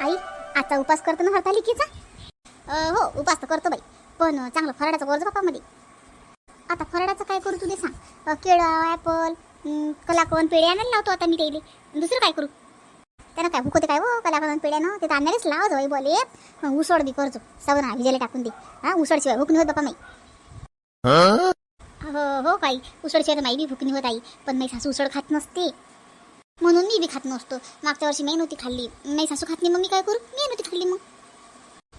आई आता उपास करतो ना हरतालिकेचा हो उपास तर करतो बाई पण चांगलं फराडाचं वरचं बापा मध्ये आता फराडाचं काय करू तुझे सांग. केळं ॲपल कलाकंद पेढे आणायला लावतो आता मी त्याला दुसरं काय करू? त्यानं काय भूक होते काय हो? कलाकंद पेढ्यानं ते तर आणणारच लावा बाई बोले. उसळ बी करतो साबण भिजायला टाकून दे. हा उसळशिवाय भूक होत बापा माई. हो? हो काही उसळशिवाय तर माई बी भूक होत आई. पण माझी सासू उसळ खात नसते. म्हणून मी बी खात नसतो. मागच्या वर्षी मी नव्हती खाल्ली. नाही सासू खात नाही मग मी काय करू? मी नव्हती खाल्ली मग.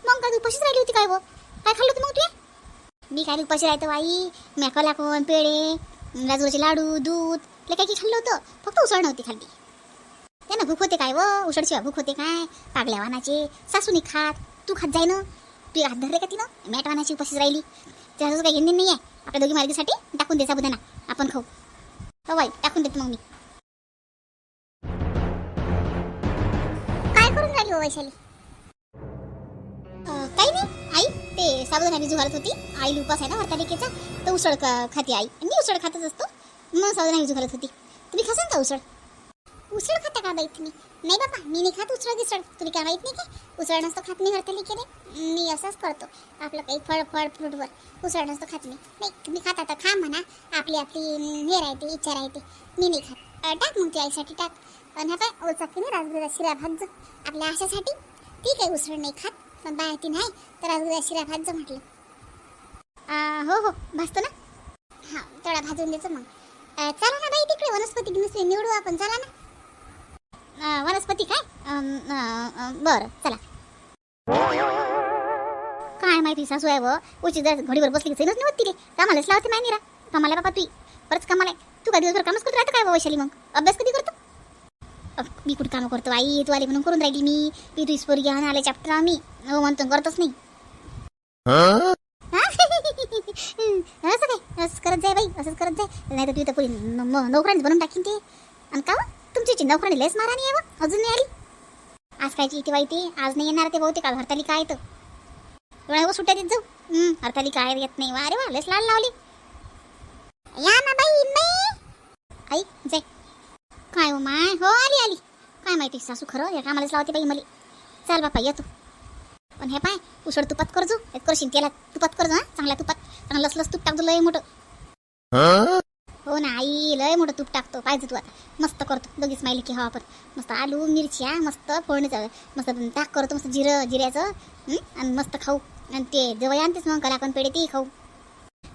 मग काय तू उपाशीच राहिली होती काय व काय खाल्लं होतं मग तू? मी काय उपाशी राहतो आई मॅकला कोण पेढे राजूचे लाडू दूध ते काय की खाल्लं होतं. फक्त उसळ नव्हती खाल्ली. त्यानं भूक होते काय व उसळची भूक होते काय? पागल्या वानाचे. सासूनी खात. तू खात जाय ना. तू हात धरले का तिनं? मॅट वानाची उपाशीच राहिली. त्याचं काही घेणे नाही आहे आपल्या दोघी मार्गीसाठी टाकून दे साबुदाना आपण खाऊ. हो बाई टाकून देतो मग मी. वैशाली. काही नाही आई ते साबुदाणा भिजू घालत होती. आई उपास आहे ना हरतालिकेचा तर उसळ खाते आई. मी उसळ खातच असतो मग साबुदाणा भिजू घालत होती. तुम्ही खासान का उसळ? उसळ खाता का बाई तुम्ही? नाही बाबा मी नाही खात उसळ गिसळ तुम्ही काय माहीत नाही का? उसळ नसतो खात नाही हरतालिकेने मी असंच करतो. आपलं काही फळ फळ फ्रूटवर उसळ नसतो खात नाही नाही तुम्ही खाता तर खा म्हणा. आपली आपली हे राहते इच्छा राहते. मी नाही खात. टाक मग ती आईसाठी टाक. पण ह्या काय ओचाकी नाही राजगुरा शिरा भात आपल्या आशासाठी ठीक आहे उसळ नाही खात पण बाय ती नाही तर राजगुरा शिरा भात जो म्हटलं. हो हो भाजतो ना? हां थोडा भाजून देतो मग. चला ना बाई तिकडे वनस्पती गिनस्पती निवडू आपण चला ना. वनस्पती काय? अं, बरं चला. काय माहिती सासू आहे व? उची जर घडीवर बसली सैनच नाही तिले कामालाच लावते माहिती रा कामाला बाबा तू. परत कामाला तू का दिवसभर कामच करत राहतं काय वैशाली मग? अभ्यास कधी करतो? मी कुठं कामं करतो आई? तू आली म्हणून करून राहिली मी. मी तू स्पोरी घेऊन आले चॅप्टर आम्ही. हो म्हणतो करतच नाही? असं काय? असंच करत जाय बाई असंच करत जाय. नाही तर तू तर म- नोकरांनी बनवून टाकीन ते. आणि का हो? तुमची नोकरांनी लयच मारानी आहे अजून नाही आली. आज कायची इथे ते आज नाही येणार ते बहुतेक. काल हरताली काय तर. एवढ्या हो सुट्ट्या देत जाऊ. हं, हरताली काय येत नाही वा. अरे वा लयच लाल लावली. या ना बाई आई जाय. काय हो माय? हो आली आली. काय माहिती सासू खरं या कामालाच लावते बाई मला. चाल बापा येतो पण हे पाय उसळ तुपात करजो एक करशील केला तुपात करजो हा चांगल्या तुपात. चांगलं लसलस तूप टाकतो लय मोठं. हो ना आई लय मोठं तूप टाकतो. पाहिजे तू आता. मस्त करतो. दोघीच माहिली की हवा आपण मस्त आलू मिरच्या मस्त फोडणीचं मस्त ताक करतो मस्त जिरं जिऱ्याचं आणि मस्त खाऊ. आणि ते जवळ आणतेच मग कला आपण पेढे ते खाऊ.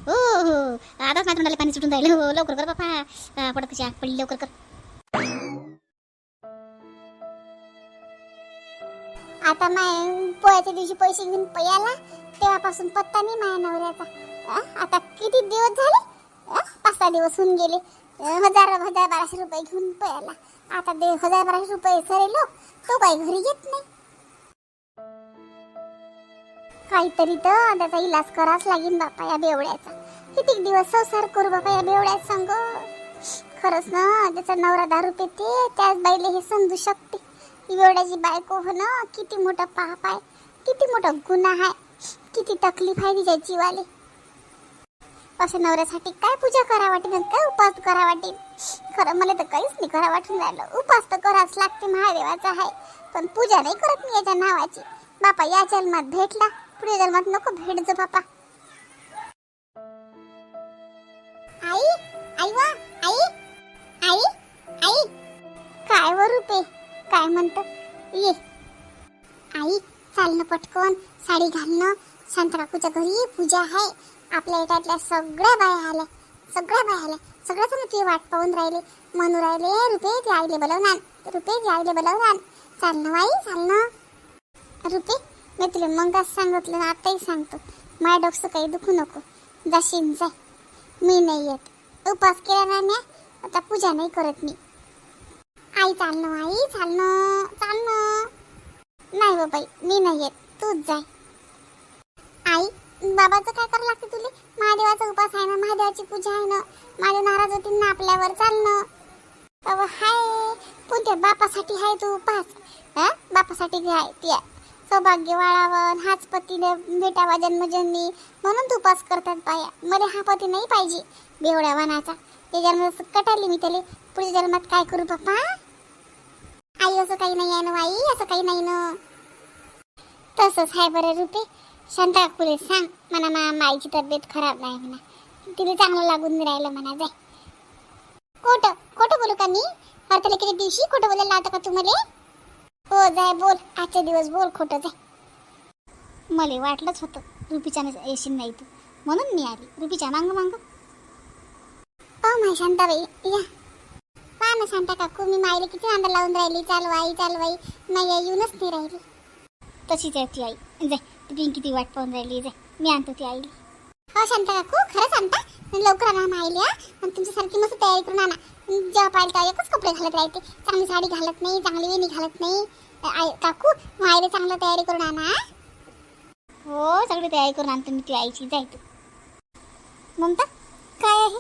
हो हो. आताच माझ्या तोंडाला पाणी सुटून राहिलं. हो लवकर कर बापा. पडकच्या पडली लवकर कर. आता माय पोळ्याच्या दिवशी पैसे घेऊन पयाला तेव्हापासून पत्ता नाही माया नवऱ्याचा. आता किती दिवस झाले? पाच सहा दिवस होऊन गेले. हजार हजार बाराशे रुपये घेऊन पयाला आता दे हजार बाराशे रुपये सरेलो तो काही घरी येत नाही. काहीतरी तर त्याचा इलाज करावाच लागेल बापा या बेवड्याचा. किती दिवस संसार करू बापा या बेवड्यात सांग? खरंच ना त्याचा नवरा दारू पिते त्याच बाईले हे समजू शकते. एवढ्याची बायको हो ना किती मोठा पाप आहे किती मोठा गुन्हा आहे किती तकलीफ आहे तिच्या जीवाले. असं नवऱ्यासाठी काय पूजा करा वाटेल काय उपास करा वाटेल खरं मला तर काहीच नाही करा वाटून राहिलं. उपास तर करावाच लागते महादेवाचा आहे. पण पूजा नाही करत मी याच्या नावाची. बापा या जन्मात भेटला. पुढे जन्मात नको भेट जो बापा. पटकन साडी घालणं. शांतराकूच्या घरी पूजा आहे. आपल्या एटातल्या सगळ्या बाया आल्या. सगळ्या बाया आल्या. सगळ्या जण तुझी वाट पाहून राहिले. म्हणू राहिले रुपे ते आईले बोलवणार. रुपे ते आईले बोलवणार. चालणं बाई चालणं रुपे मी तुला मग सांगितलं आताही सांगतो. माय डोकसं काही दुखू नको. जाशीन जाय मी नाही येत. उपास केला ना आता पूजा नाही करत मी. आई चालणं आई चालणं नाही बाबाई मी नाही येत तूच जाय. आई बाबाचं काय करावं लागतं तुले? महादेवाचा उपास आहे ना महादेवाची पूजा आहे ना माझे नाराज होतील ना आपल्यावर चालणं. अव हाय. कोणत्या बापासाठी आहे तू? उपास हा बापासाठी घ्याय ती सौभाग्य वाळावं हाच पतीने भेटावा जन्मजन्मी. म्हणून तू उपास करतात बाया. मला हा पती नाही पाहिजे. बेवड्या वनाचा. ते जन्म कटाली मी त्याला. पुढच्या जन्मात काय करू बाप्पा आई असं काही नाही आहे ना आई असं काही नाही ना. तसंच आहे बरं रुपे. शांता काकुले सांग. म्हणा मा माईची तब्येत खराब नाही म्हणा. तिला चांगलं लागून राहिलं म्हणा जाय. खोटं खोटं बोलू का मी? हरताला किती दिवशी खोटं बोलायला लावता का तुम्हाला? हो जाय बोल. आजचे दिवस बोल खोटं जाय. मला वाटलंच होतं रुपीच्याने येशील नाही तू. म्हणून मी आली. रुपीच्या मांग मांग. ओ हो, माय शांताबाई. या. पहा ना शांता काकू मी माईला किती नांदा लावून राहिली. चालवाई चालवाई. नाही येऊनच नाही राहिली. तशीच आहे ती आई? जाय ती पिंकी ती वाट पाहून राहिली जाय मी आणतो ती आईला. हो शांता काकू खरंच आणता लवकर आणा माईला आणि तुमच्यासारखी मस्त तयारी करून आणा जेव्हा पाहिजे तेव्हा एकच कपडे घालत राहते. चांगली साडी घालत नाही चांगली वेणी घालत नाही. आई काकू माईला चांगलं तयारी करून आणा हो. सगळी तयारी करून आणतो मी ती आईची. जाय तू ममता काय आहे?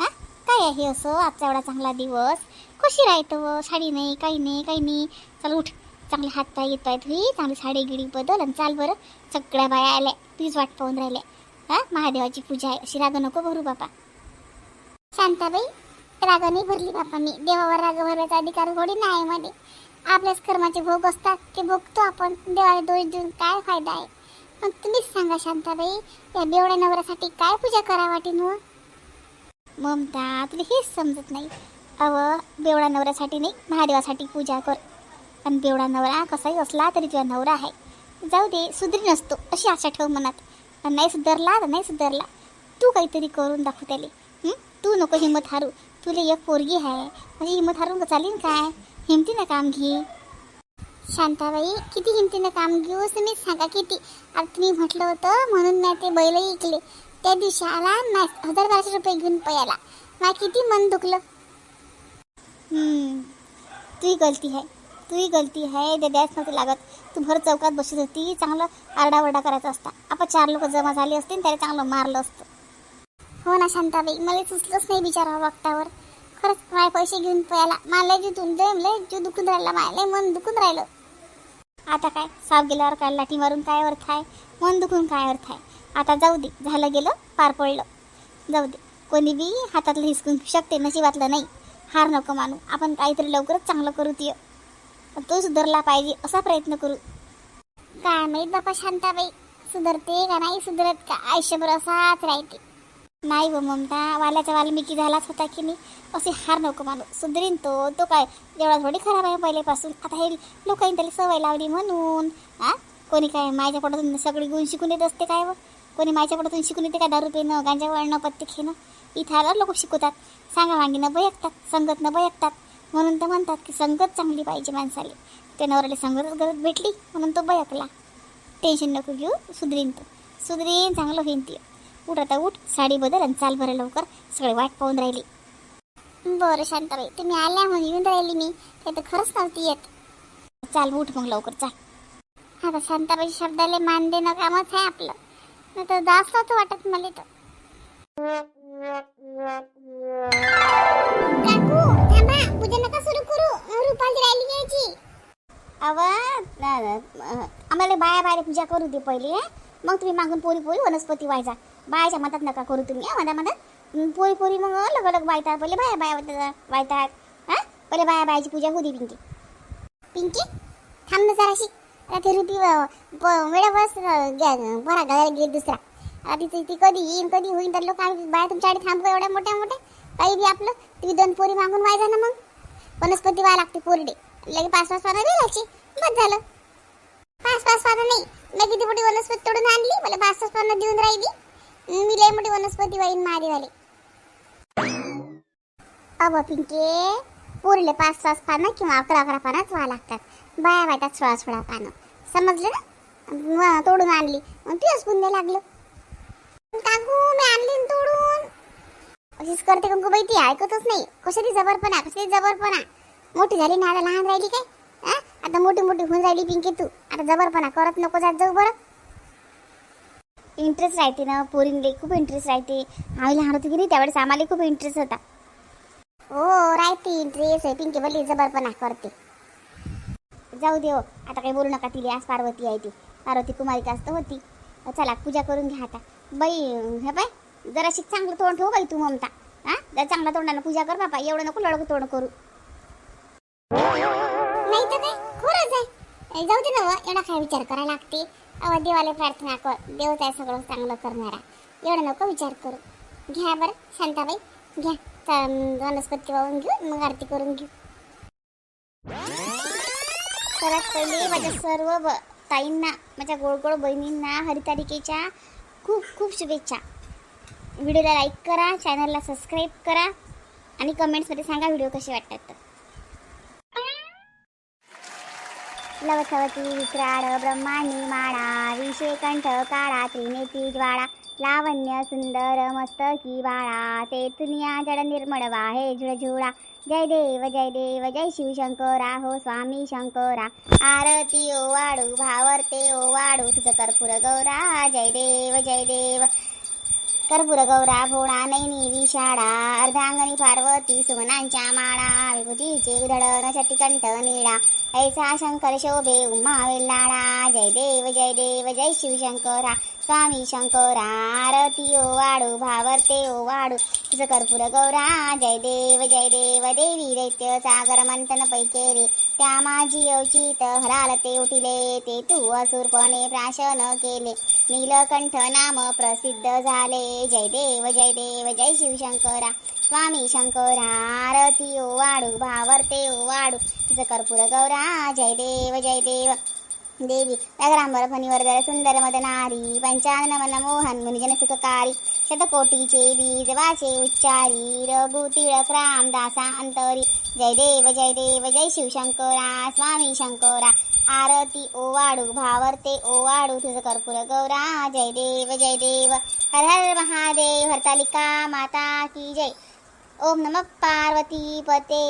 हा? काय आहे असं? आजचा एवढा चांगला दिवस. कशी राहतो साडी नाही काही नाही काही नाही. चल उठ. चांगले हात पाय येत आहेत ही चांगली साडी गिडी बदल आणि चाल बरं. सगळ्या बाया आल्या. तीच वाट पाहून राहिल्या. हा? महादेवाची पूजा आहे. अशी राग नको भरू बापा. शांताबाई राग नाही भरली बापा मी. देवावर राग भरण्याचा अधिकार थोडी नाही मध्ये आपल्याच कर्माचे भोग असतात. ते भोगतो आपण. देवाला दोष देऊन काय फायदा आहे? मग तुम्हीच सांगा शांताबाई या बेवड्या नवऱ्यासाठी काय पूजा करा वाटेन हो ममता तुला हेच समजत नाही. अव बेवडा नवऱ्यासाठी नाही महादेवासाठी पूजा कर. पण बेवडा नवरा कसाही असला तरी तुझा नवरा आहे. जाऊ दे सुधरी नसतो अशी आशा ठेव मनात. पण नाही सुधारला तर नाही सुधारला. तू काहीतरी करून दाखव त्याले. तू नको हिंमत हारू. तुला एक पोरगी आहे. म्हणजे हिंमत हारून चालीन काय? हिमतीनं काम घे. शांताबाई किती हिमतीनं काम घेऊ तुम्ही सांगा किती. आता तुम्ही म्हटलं होतं म्हणून मी ते बैल ऐकले त्या दिवशी आला ना हजार बाराशे रुपये घेऊन पयाला मला किती मन दुखलं. तुझी गलती आहे. तुही गलती आहे ते द्यास नव्हती लागत. तू भर चौकात बसत होती चांगलं आरडाओरडा करायचा असता. आपण चार लोक जमा झाली असते आणि त्याला चांगलं मारलं असतं. हो ना शांताबाई मला सुचलंच नाही बिचारा वक्तावर. खरंच माय पैसे घेऊन पयाला मला जिथून लय लय जीव दुखून राहिला. माय मन दुखून राहिलं. आता काय? साप गेल्यावर काय? लाठी मारून काय अर्थ आहे मन दुखून काय अर्थ आहे आता जाऊ दे. झालं गेलं पार पडलं. जाऊ दे. कोणी बी हातातलं हिसकून शकते नशिबातलं नाही. हार नको मानू. आपण काहीतरी लवकरच चांगलं करू ती तो सुधारला पाहिजे असा प्रयत्न करू. काय माहीत बापा शांताबाई सुधरते का नाही सुधरत का? आयुष्यभर असाच राहते. नाही व ममता वाल्याचा वाल्मिकी झालाच होता की नाही? असे हार नको मानू. सुधरीन तो. तो काय एवढा थोडी खराब आहे पहिल्यापासून. आता हे लोकांनी त्याला सवय लावली म्हणून. हा कोणी काय माझ्या पोटातून सगळी गुण शिकून येत असते काय व? कोणी माझ्या पोटातून शिकून येते का दारू पिणं गांजा वळणं पत्ते खेणं? इथं आल्यावर लोक शिकवतात. सांगा वांगीनं बयकतात संगतनं बयकतात म्हणून तर म्हणतात की संगत चांगली पाहिजे माणसाला. त्या नवऱ्याला संगतच गरज भेटली म्हणून तो बयकला टेन्शन नको घेऊ सुधरीन तो. सुधरीन चांगलं होईन ती. उठ आता उठ साडी बदल आणि चाल बरं लवकर. सगळे वाट पाहून राहिली. बरं शांताबाई तुम्ही आल्या म्हणून येऊन राहिली मी. ते तर खरंच नव्हती येत. चाल उठ मग लवकर चाल. आता शांताबाई शब्दाला मान देणं कामच आहे आपलं. नाही तर जास्त होतं वाटत मला तर. पूजा नका सुरू करू. रुपाली राहिली घ्यायची. अव आम्हाला बाया बाया पूजा करू दे पहिले मग तुम्ही मागून पोरी पोरी वनस्पती व्हायचा बायाच्या मतात नका करू तुम्ही मधा मधात पोरी पोरी मग अलग अलग वायतात पहिले बाया बाया वायतात हां. पहिले बाया बायाची पूजा होऊ दे पिंकी. पिंकी थांब ना जराशी. आता ती रुपी वेळा बस बरा घालायला गेली दुसरा. आता तिथे ती कधी येईन कधी होईन तर लोक आम्ही बाया तुमच्याकडे थांबतो एवढ्या मोठ्या मोठ्या. काही बी आपलं तुम्ही दोन पोरी मागून व्हायचा ना मग. वनस्पती व्हायला लागते पोरडे लगे पाच पाच पानं द्यायची बस झालं. पाच पाच पानं नाही. मी किती मोठी वनस्पती तोडून आणली. मला पाच पाच पानं देऊन राहिली. मी लय मोठी वनस्पती वाईन महादेवाले अबा पिंके पोरले पाच पाच पानं किंवा अकरा अकरा पानंच व्हा लागतात. बाया वाटतात सोळा सोळा पानं. समजलं ना? मग तोडून आणली. मग तुझ्याच पुण्य लागलं काकू मी आणली न तोडून अशीच करते कंकू ती ऐकतच नाही. कशाची जबरपणा कशाची जबरपणा. मोठी झाली ना आता लहान राहिली काय? आता मोठी मोठी होऊन राहिली पिंकी तू. आता जबरपणा करत नको जात जाऊ बरं. इंटरेस्ट राहते ना पोरींले खूप इंटरेस्ट राहते. आम्ही लहान होतो की नाही त्यावेळेस आम्हाला खूप इंटरेस्ट होता. हो राहते इंटरेस्ट आहे. पिंकी भले जबरपणा करते. जाऊ दे हो आता काही बोलू नका तिली. आज पार्वती आहे ती. पार्वती कुमारी जास्त होती. चला पूजा करून घ्या आता. बाई हे बाय जराशी चांगलं तोंड ठेव बाई तू ममता. हा? चांगला चांगल्या तोंडानं पूजा कर बापा एवढं नको लडकू तोंड करू. नाही तर काय खरंच आहे. जाऊ दे ना एवढा काय विचार करा लागते? अव देवाला प्रार्थना कर देव आहे सगळं चांगलं करणारा. एवढं नको विचार करू. घ्या बरं शांताबाई घ्या. वनस्पती वाहून घेऊ मग आरती करून घेऊ. सर्वात पहिले माझ्या सर्व ब ताईंना माझ्या गोड गोड बहिणींना हरितारिकेच्या खूप खूप शुभेच्छा. व्हिडिओला लाईक करा चॅनलला सबस्क्राईब करा आणि कमेंट्समध्ये सांगा व्हिडिओ कसे वाटतात तर. लवसवती विक्राळ ब्रह्माणी माळा विषेकंठ काळा त्रिनेती ज्वाळा लावण्य सुंदर मस्तकी बाळा ते तुनिया जड निर्मळ वाहे झुळझुळा. जय देव जय देव जय शिव शंकरा हो स्वामी शंकरा. आरती ओ वाडू भावरते ओ वाडू तुझं कर्पूर गौरा. जय देव जय देव. कर्पूर गौरा भोळा नैनी विशाळा अर्धांगणी पार्वती सुमनांच्या माळा विभूतीचे उधळण शतिकंठ निळा. ऐसा शंकर शोभे उमा वेल्लाळा जय देव जय देव जय शिवशंकरा स्वामी शंकरा आरती ओ वाडू भावरते ओ वाडू तुझं कर्पूर गौरा जय देव जय देव देवी दैत्य सागर मंथन पैकेरे त्या माझी अवचित हराल ते उठिले ते तू असुरपणे प्राशन केले नीलकंठ नाम प्रसिद्ध झाले जय देव जय देव जय शिवशंकरा स्वामी शंकरा आरती ओ वाडू भावरते ओ वाडू. तुझं कर्पूर गौरा जय देव जय देव. देवी व्याघ्रांबर फणीवर जर सुंदर मदनारी पंचानमन मन मोहन मुनिजन सुखकारी. शतकोटीचे बीज वाचे उच्चारी रघु टिळक रामदासा अंतरी. जय देव जय देव जय शिवशंकरा स्वामी शंकरा. आरती ओ वाडू भावरते ओ वाडू तुझं कर्पूर गौरा जय देव जय देव. हर हर महादेव हरतालिका माता की जय. ओम नमः पार्वती पते